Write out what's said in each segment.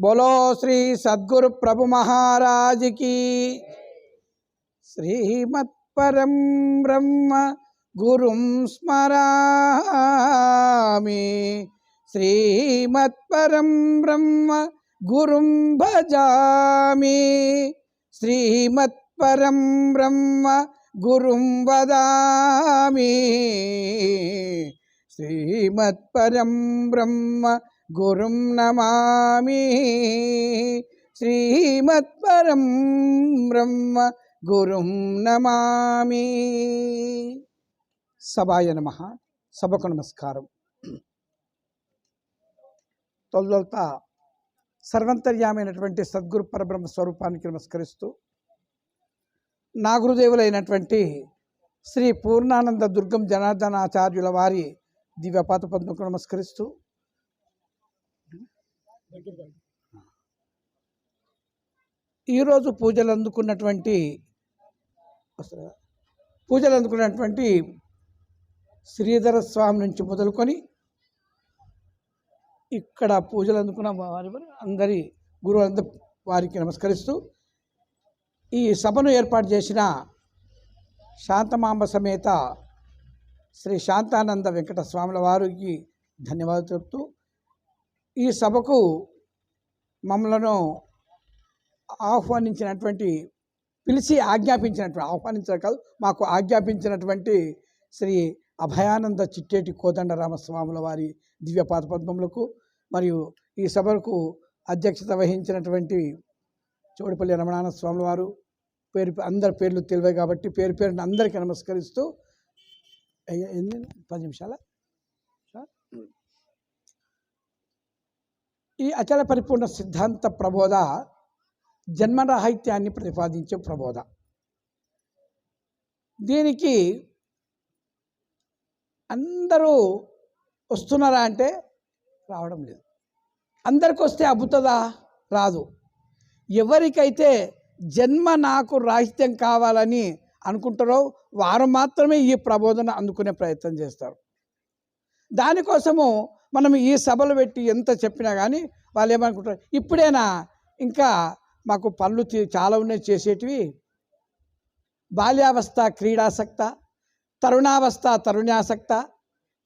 బోలో శ్రీ సద్గురు ప్రభు మహారాజుకి శ్రీమత్పరం బ్రహ్మ గురుం స్మరామి శ్రీమత్పరం బ్రహ్మ గురుం భజామి శ్రీమత్పరం బ్రహ్మ గురుం వదామి శ్రీమత్పరం బ్రహ్మ గురుం నమామి శ్రీమత్పరం బ్రహ్మ గురుం నమామి సభాయ నమ. సభకు నమస్కారం. తొలుత సర్వంతర్యామైనటువంటి సద్గురు పరబ్రహ్మ స్వరూపానికి నమస్కరిస్తూ నా గురుదేవులైనటువంటి శ్రీ పూర్ణానంద దుర్గం జనార్దనాచార్యుల వారి దివ్యపాత పద్మకు నమస్కరిస్తూ ఈరోజు పూజలు అందుకున్నటువంటి పూజలు అందుకున్నటువంటి శ్రీధర స్వామి నుంచి మొదలుకొని ఇక్కడ పూజలు అందుకున్న వారి అందరి గురువులందరూ వారికి నమస్కరిస్తూ ఈ సభను ఏర్పాటు చేసిన శాంతమాంబ సమేత శ్రీ శాంతానంద వెంకట స్వాముల వారికి ధన్యవాదాలు చెప్తూ ఈ సభకు మమ్మలను ఆహ్వానించినటువంటి పిలిచి ఆజ్ఞాపించినటువంటి ఆహ్వానించడం కాదు మాకు ఆజ్ఞాపించినటువంటి శ్రీ అభయానంద చిట్టేటి కోదండరామస్వాముల వారి దివ్య పాదపద్మములకు మరియు ఈ సభకు అధ్యక్షత వహించినటువంటి చోడుపల్లి రమణానంద స్వాముల వారు పేరు అందరి పేర్లు తెలివే కాబట్టి పేరు పేరుని అందరికీ నమస్కరిస్తూ ఎన్ని పది నిమిషాల? ఈ అచల పరిపూర్ణ సిద్ధాంత ప్రబోధ జన్మరాహిత్యాన్ని ప్రతిపాదించే ప్రబోధ. దీనికి అందరూ వస్తున్నారా అంటే రావడం లేదు. అందరికి వస్తే అబ్బుతుందా? రాదు. ఎవరికైతే జన్మ నాకు రాహిత్యం కావాలని అనుకుంటారో వారు మాత్రమే ఈ ప్రబోధన అందుకునే ప్రయత్నం చేస్తారు. దానికోసము మనం ఈ సభలు పెట్టి ఎంత చెప్పినా కానీ వాళ్ళు ఏమనుకుంటారు ఇప్పుడైనా? ఇంకా మాకు పనులు చాలా ఉన్నాయి చేసేటివి. బాల్యావస్థ క్రీడాసక్త తరుణావస్థ తరుణాసక్త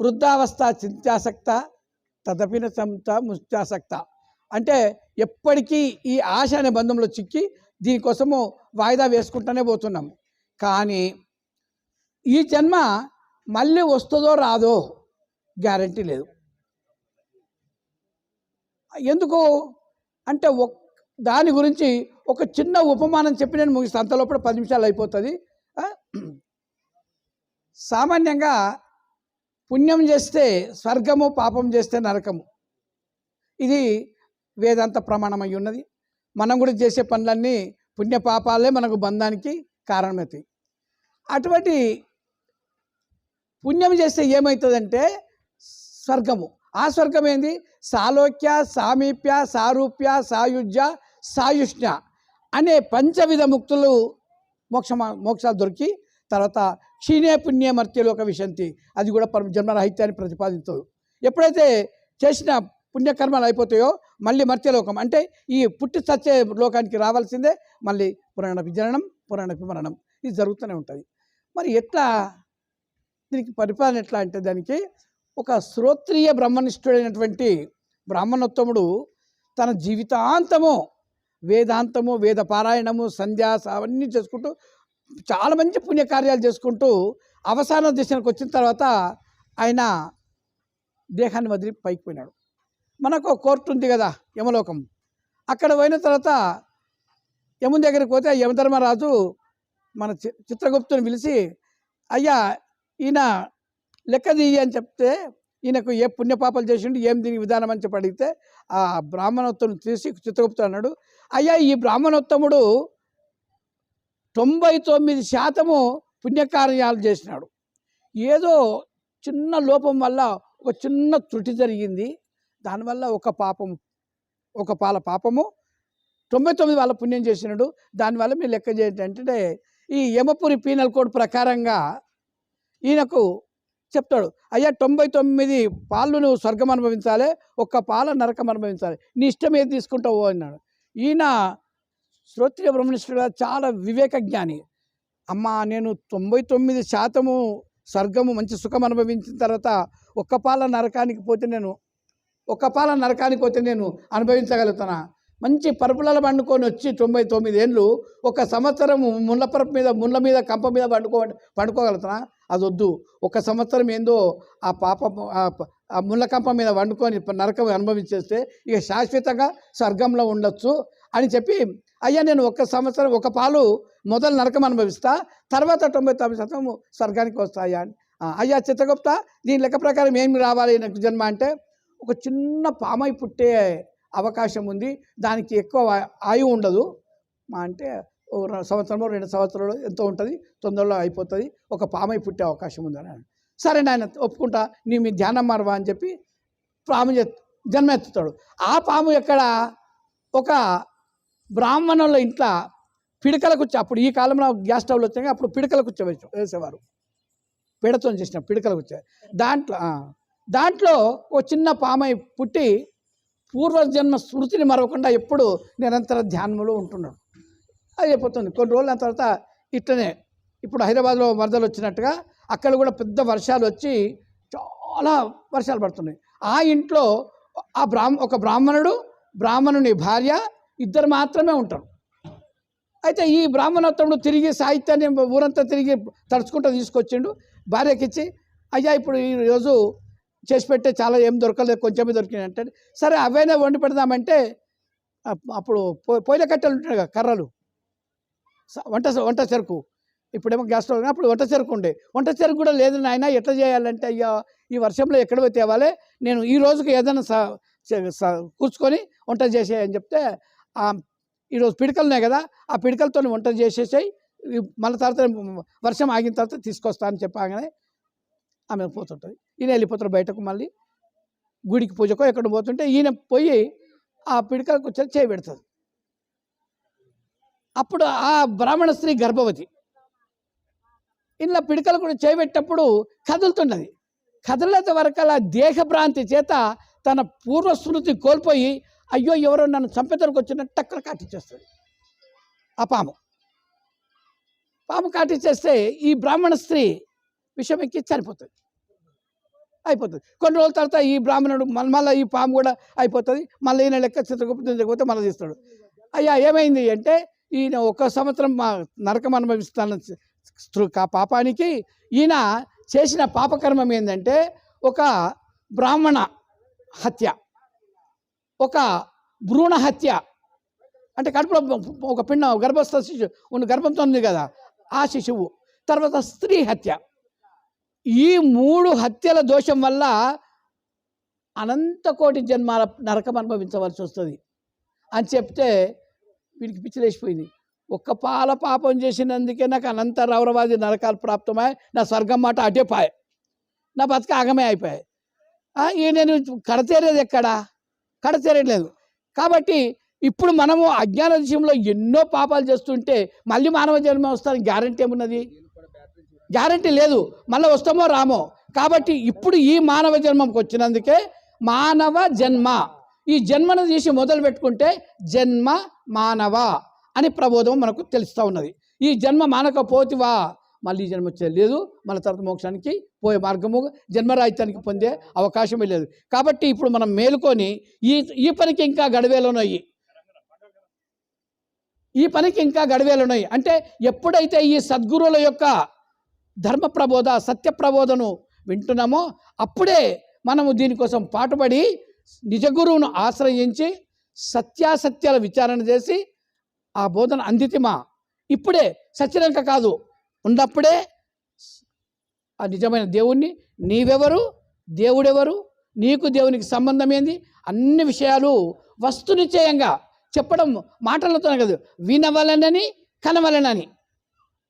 వృద్ధావస్థ చింతాసక్త తదపిన సంత ముత్యాసక్త. అంటే ఎప్పటికీ ఈ ఆశ అనే బంధంలో చిక్కి దీనికోసము వాయిదా వేసుకుంటూనే పోతున్నాం. కానీ ఈ జన్మ మళ్ళీ వస్తుందో రాదో గ్యారంటీ లేదు. ఎందుకు? అంటే ఒక్ దాని గురించి ఒక చిన్న ఉపమానం చెప్పి నేను ముగిస్తాను అంతలోపల పది నిమిషాలు అయిపోతుంది. సామాన్యంగా పుణ్యం చేస్తే స్వర్గము పాపం చేస్తే నరకము. ఇది వేదాంత ప్రమాణం అయి ఉన్నది. మనం కూడా చేసే పనులన్నీ పుణ్యపాపాలే మనకు బంధానికి కారణమవుతాయి అటువంటి పుణ్యం చేస్తే ఏమవుతుందంటే స్వర్గము. ఆ స్వర్గం ఏంది? సాలోక్య సామీప్య సారూప్య సాయుజ్య సాయుష్ణ అనే పంచవిధ ముక్తులు మోక్ష మోక్షాలు దొరికి తర్వాత క్షీణే పుణ్య మర్త్యలోక విశంతి. అది కూడా పరమ జన్మరాహిత్యాన్ని ప్రతిపాదించదు. ఎప్పుడైతే చేసిన పుణ్యకర్మలు అయిపోతాయో మళ్ళీ మర్త్యలోకం అంటే ఈ పుట్టి సచ్చే లోకానికి రావాల్సిందే మళ్ళీ పురాణ విజరణం పురాణ విమరణం. ఇది జరుగుతూనే ఉంటుంది. మరి ఎట్లా దీనికి పరిపాలన ఎట్లా అంటే దానికి ఒక శ్రోత్రియ బ్రహ్మనిష్ఠుడైనటువంటి బ్రాహ్మణోత్తముడు తన జీవితాంతము వేదాంతము వేద పారాయణము సంధ్యా అవన్నీ చేసుకుంటూ చాలా మంచి పుణ్యకార్యాలు చేసుకుంటూ అవసాన దిశకు వచ్చిన తర్వాత ఆయన దేహాన్ని వదిలి పైకి పోయినాడు. మనకు కోర్టు ఉంది కదా యమలోకం. అక్కడ పోయిన తర్వాత యముని దగ్గరికి పోతే యమధర్మరాజు మన చి చిత్రగుప్తుని పిలిచి అయ్యా ఈయన లెక్క అని చెప్తే ఈయనకు ఏ పుణ్యపాపాలు చేసిండు ఏం దీనికి విధానం అని చెప్పి అడిగితే ఆ బ్రాహ్మణోత్తముడు తీసి చిత్రగుప్తుడు అన్నాడు అయ్యా ఈ బ్రాహ్మణోత్తముడు తొంభై తొమ్మిది శాతము పుణ్యకార్యాలు చేసినాడు. ఏదో చిన్న లోపం వల్ల ఒక చిన్న త్రుటి జరిగింది. దానివల్ల ఒక పాపం ఒక పాల పాపము తొంభై తొమ్మిది వాళ్ళ పుణ్యం చేసినాడు. దానివల్ల మీరు లెక్క చేయండి. అంటే ఈ యమపురి పీనల్ కోడ్ ప్రకారంగా ఈయనకు చెప్తాడు అయ్యా తొంభై తొమ్మిది పాళ్ళు నువ్వు స్వర్గం అనుభవించాలి ఒక్క పాల నరకం అనుభవించాలి నీ ఇష్టం ఏది తీసుకుంటావు అన్నాడు. ఈయన శ్రోత్రియ బ్రహ్మనిష్ఠుడు చాలా వివేక జ్ఞాని. అమ్మ నేను తొంభై తొమ్మిది శాతము స్వర్గము మంచి సుఖం అనుభవించిన తర్వాత ఒక్క పాల నరకానికి పోతే నేను ఒక్క పాల నరకానికి పోతే నేను అనుభవించగలుగుతానా? మంచి పరుపులలో పండుకొని వచ్చి తొంభై తొమ్మిది ఏళ్ళు ఒక సంవత్సరం ముళ్ళ పరుపు మీద ముళ్ళ మీద కంప మీద పండుకో పండుకోగలుగుతున్నా అది వద్దు ఒక సంవత్సరం ఏందో ఆ పాప ఆ ముళ్ళకంప మీద వండుకొని నరకం అనుభవించేస్తే ఇక శాశ్వతంగా స్వర్గంలో ఉండొచ్చు అని చెప్పి అయ్యా నేను ఒక సంవత్సరం ఒక పాలు మొదలు నరకం అనుభవిస్తా తర్వాత తొంభై తొమ్మిది శాతం స్వర్గానికి వస్తాయా అని. అయ్యా చిత్తగుప్త దీని లెక్క ప్రకారం ఏమి రావాలి నాకు జన్మ అంటే ఒక చిన్న పామై పుట్టే అవకాశం ఉంది దానికి ఎక్కువ ఆ- ఆయువు ఉండదు. మా అంటే సంవత్సరమో రెండు సంవత్సరాలు ఎంతో ఉంటుంది తొందరలో అయిపోతుంది ఒక పామై పుట్టే అవకాశం ఉందని సరే నాయన ఒప్పుకుంటా నీ మీ ధ్యానం మారవా అని చెప్పి పాము జ- జన్మ ఎత్తుతాడు. ఆ పాము ఎక్కడ? ఒక బ్రాహ్మణుల ఇంట్లో పిడకల కూర్చో అప్పుడు ఈ కాలంలో గ్యాస్ స్టవ్లు వచ్చాయి అప్పుడు పిడకల కూర్చో వేసేవారు. పిడతో చేసిన పిడకల కూర్చో. దాంట్లో దాంట్లో ఒక చిన్న పామై పుట్టి పూర్వజన్మ స్మృతిని మరవకుండా ఎప్పుడు నిరంతర ధ్యానంలో ఉంటున్నాడు. అయిపోతుంది. కొన్ని రోజుల తర్వాత ఇట్లనే ఇప్పుడు హైదరాబాద్లో వరదలు వచ్చినట్టుగా అక్కడ కూడా పెద్ద వర్షాలు వచ్చి చాలా వర్షాలు పడుతున్నాయి. ఆ ఇంట్లో ఆ బ్రాహ్మ ఒక బ్రాహ్మణుడు బ్రాహ్మణుని భార్య ఇద్దరు మాత్రమే ఉంటారు. అయితే ఈ బ్రాహ్మణోత్తముడు తిరిగి సాహిత్యాన్ని ఊరంతా తిరిగి తడుచుకుంటూ తీసుకొచ్చిండు భార్యకిచ్చి అయ్యా ఇప్పుడు ఈ రోజు చేసి పెట్టే చాలా ఏం దొరకలేదు కొంచెమే దొరికినాయి అంటే సరే అవైనా వండి పెడదామంటే అప్పుడు పొ- పొయ్యిల కట్టెలు ఉంటాయి కదా కర్రలు. వంట వంట చెరుకు. ఇప్పుడేమో గ్యాస్ స్టవ్ అప్పుడు వంట చెరుకు ఉండే. వంట చెరుకు కూడా లేదు నాయన ఎట్లా చేయాలంటే అయ్యా ఈ వర్షంలో ఎక్కడ పోయి తేవాలి నేను ఈ రోజుకి ఏదైనా కూర్చుకొని వంట చేసేయని చెప్తే ఈరోజు పిడకలు ఉన్నాయి కదా ఆ పిడకలతో వంట చేసేసాయి మళ్ళీ తర్వాత వర్షం ఆగిన తర్వాత తీసుకొస్తా అని చెప్పగానే ఆమె పోతుంటుంది. ఈయన వెళ్ళిపోతారు బయటకు మళ్ళీ. గుడికి పూజకో ఎక్కడ పోతుంటే ఈయన పోయి ఆ పిడకలకు వచ్చి చేయి పెడుతుంది. అప్పుడు ఆ బ్రాహ్మణ స్త్రీ గర్భవతి. ఇలా పిడికలు కూడా చేపెట్టప్పుడు కదులుతున్నది. కదలత వరకల దేహభ్రాంతి చేత తన పూర్వస్మృతి కోల్పోయి అయ్యో ఎవరో నన్ను చంపేదానికి వచ్చినట్టు టక్కన కాటిచ్చేస్తుంది ఆ పాము. పాము కాటిచ్చేస్తే ఈ బ్రాహ్మణ స్త్రీ విషయం ఎక్కి చనిపోతుంది. అయిపోతుంది. కొన్ని రోజుల తర్వాత ఈ బ్రాహ్మణుడు మళ్ళీ మళ్ళీ ఈ పాము కూడా అయిపోతుంది. మళ్ళీ ఈయన లెక్క చిత్రగుప్త మళ్ళీ తీస్తాడు. అయ్యా ఏమైంది అంటే ఈయన ఒక సంవత్సరం మా నరకం అనుభవిస్తాను స్త్రు- పాపానికి ఈయన చేసిన పాపకర్మం ఏంటంటే ఒక బ్రాహ్మణ హత్య. ఒక భ్రూణ హత్య. అంటే కడుపులో ఒక పిండ గర్భస్థ శిశువు ఉన్న గర్భంతో ఉంది కదా ఆ శిశువు. తర్వాత స్త్రీ హత్య. ఈ మూడు హత్యల దోషం వల్ల అనంత కోటి జన్మాల నరకం అనుభవించవలసి వస్తుంది. అని చెప్తే వీడికి పిచ్చిలేసిపోయింది ఒక్క పాల పాపం చేసినందుకే నాకు అనంత రౌరవాది నరకాలు ప్రాప్తమై నా స్వర్గం మాట అటే పాయ. నా బతుక ఆగమే అయిపోయాయి. ఈ నేను కడతేరేది ఎక్కడా? కడతేరలేదు కాబట్టి ఇప్పుడు మనము అజ్ఞాన విషయంలో ఎన్నో పాపాలు చేస్తుంటే మళ్ళీ మానవ జన్మ వస్తానికి గ్యారంటీ ఏమున్నది? గ్యారంటీ లేదు. మళ్ళీ వస్తామో రామో. కాబట్టి ఇప్పుడు ఈ మానవ జన్మకు వచ్చినందుకే మానవ జన్మ ఈ జన్మను తీసి మొదలు పెట్టుకుంటే జన్మ మానవ అని ప్రబోధం మనకు తెలుస్తూ ఉన్నది. ఈ జన్మ మానకపోతివా? మళ్ళీ జన్మ లేదు. మన తర్వాత మోక్షానికి పోయే మార్గము జన్మరాహిత్యానికి పొందే అవకాశమే లేదు. కాబట్టి ఇప్పుడు మనం మేలుకొని ఈ ఈ పనికి ఇంకా గడివేలున్నాయి ఈ పనికి ఇంకా గడివేలున్నాయి అంటే ఎప్పుడైతే ఈ సద్గురువుల యొక్క ధర్మ ప్రబోధ సత్య ప్రబోధను వింటున్నామో అప్పుడే మనము దీనికోసం పాటుపడి నిజ గురువును ఆశ్రయించి సత్యాసత్యాల విచారణ చేసి ఆ బోధన అందితిమా? ఇప్పుడే సత్యరంక కాదు. ఉన్నప్పుడే ఆ నిజమైన దేవుణ్ణి నీవెవరు? దేవుడెవరు? నీకు దేవునికి సంబంధం ఏంది? అన్ని విషయాలు వస్తునిశ్చయంగా చెప్పడం మాటలతోనే కాదు. వినవలనని కనవలనని.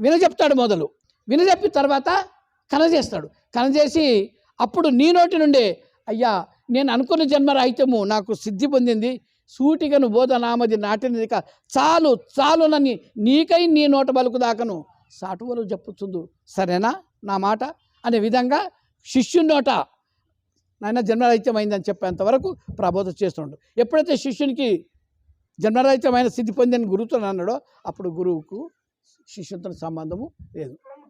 వినజెప్తాడు మొదలు. వినజెప్పి తర్వాత కనజేస్తాడు. కనజేసి అప్పుడు నీ నోటి నుండే అయ్యా నేను అనుకున్న జన్మరాహిత్యము నాకు సిద్ధి పొందింది. సూటిగను బోధనామది నాటినది కా చాలు చాలునని నీకై నీ నోట బలుకు దాకను. సాటువలు చెప్పుచుందు సరేనా? నా మాట? అనే విధంగా శిష్యుని నోట నాయన జన్మరహితం చెప్పేంతవరకు ప్రబోధ చేస్తుండు. ఎప్పుడైతే శిష్యునికి జన్మరాహిత్యమైన స్థితి పొందిన గురువుతో అన్నాడో అప్పుడు గురువుకు శిష్యునితో సంబంధము లేదు.